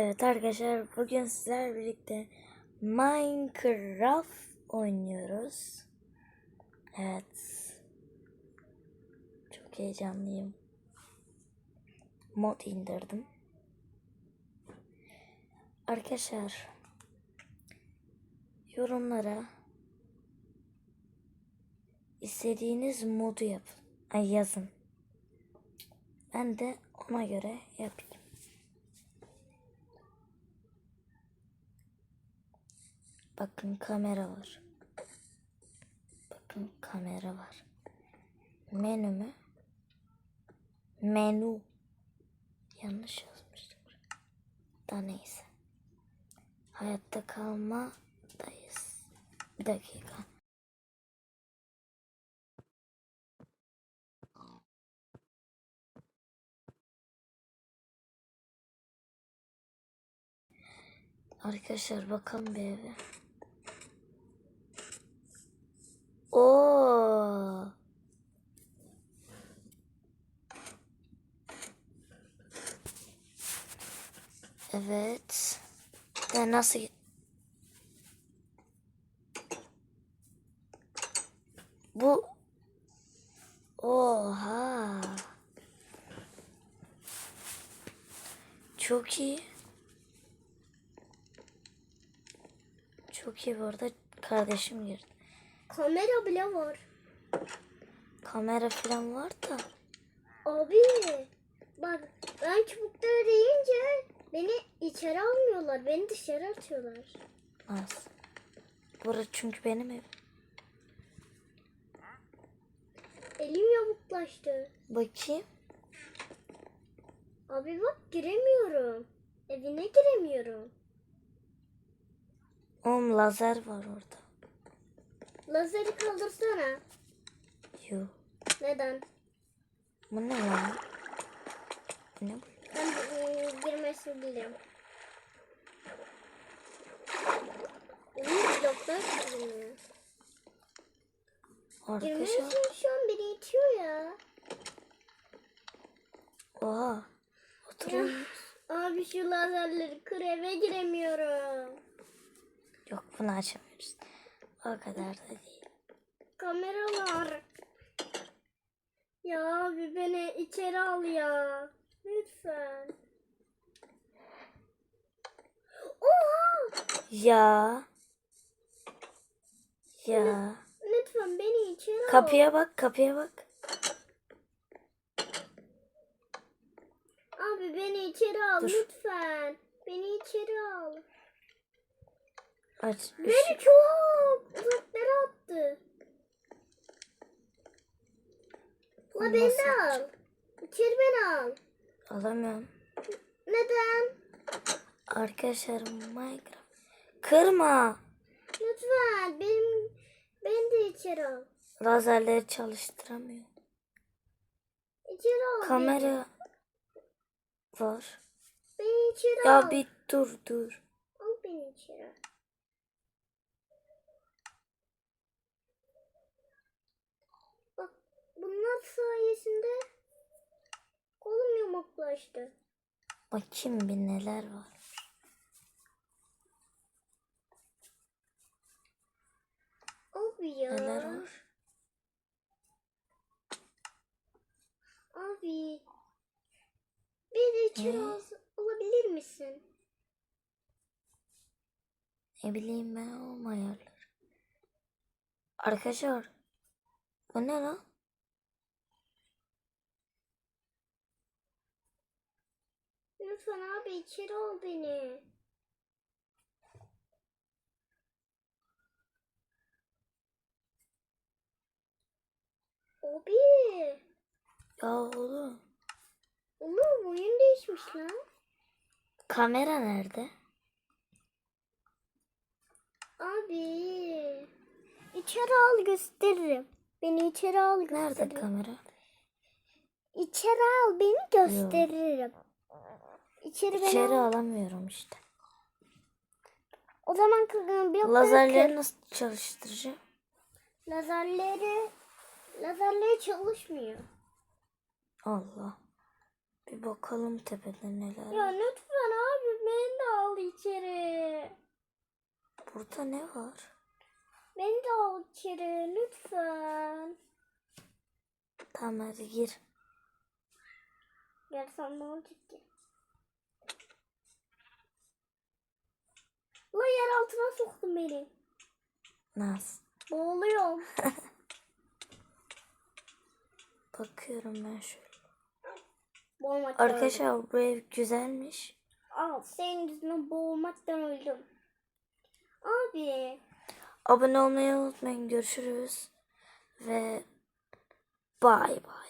Evet arkadaşlar bugün sizlerle birlikte Minecraft oynuyoruz. Evet. Çok heyecanlıyım. Mod indirdim. Arkadaşlar yorumlara istediğiniz modu yapın. Ay yazın. Ben de ona göre yapayım. Bakın kamera var. Bakın kamera var. Menü mü? Menü. Yanlış yazmıştım. Da neyse. Hayatta kalmadayız. Bir dakika. Arkadaşlar bakalım bir eve. Evet. De nasıl Bu Oha. Çok iyi. Çok iyi bu arada kardeşim girdi. Kamera bile var. Kamera falan var da. Abi bak ben çubukları deyince beni içeri almıyorlar. Beni dışarı atıyorlar. Az. Burası çünkü benim ev. Elim yamuklaştı. Bakayım. Abi bak giremiyorum. Evine giremiyorum. Oğlum lazer var orada. Lazeri kaldırsana. Yo. Neden? Bu ne lan? Bu ne bu? Ben e, girmesini bilirim. Oyun bloklar kırılmıyor. Arkadaşlar. Girmesin şu an beni itiyor ya. Oha. Oturuyor. Abi şu lazerleri kır eve giremiyorum. Yok bunu açamıyoruz. O kadar da değil. Kameralar. Ya abi beni içeri al ya. Lütfen. Oha! Ya. Ya. Lütfen beni içeri al. Kapıya bak kapıya bak. Abi beni içeri al Dur. lütfen. Beni içeri al. Aç. Beni çok uzaklara attı. La Nasıl beni de al. İçeri beni al. Alamıyorum. Neden? Arkadaşlar Minecraft. Kırma. Lütfen benim beni de içeri al. Lazerleri çalıştıramıyor. İçeri al. beni. Kamera var. Beni içeri Ya al. bir dur dur. Al beni içeri. Bak bunlar sayesinde kolum yamuklaştı. Bakayım bir neler var. Abi ya. Neler var? Abi. Beni içeri Ne? al, alabilir misin? Ne bileyim ben o ayarlar. Arkadaşlar. Bu ne lan? Lütfen abi içeri al beni. Abi. Ya oğlum. Oğlum oyun değişmiş lan. Kamera nerede? Abi. İçeri al gösteririm. Beni içeri al Nerede gösteririm. kamera? İçeri al beni gösteririm. İçeri beni İçeri al. alamıyorum işte. O zaman kı- blokları Lazerleri nasıl çalıştıracağım? Lazerleri lazerleri çalışmıyor. Allah. Bir bakalım tepede neler Ya var. lütfen abi ben al içeri. Burada ne var? Beni de al içeri lütfen. Tamam hadi gir. Gelsem ne olacak ki? La yer altına soktun beni. Nasıl? Boğuluyorum. Bakıyorum ben şöyle. Boğulmaktan. Arkadaşlar bu ev güzelmiş. Al senin yüzünden boğulmaktan öldüm. Abi. Abone olmayı unutmayın. Görüşürüz. Ve bay bay.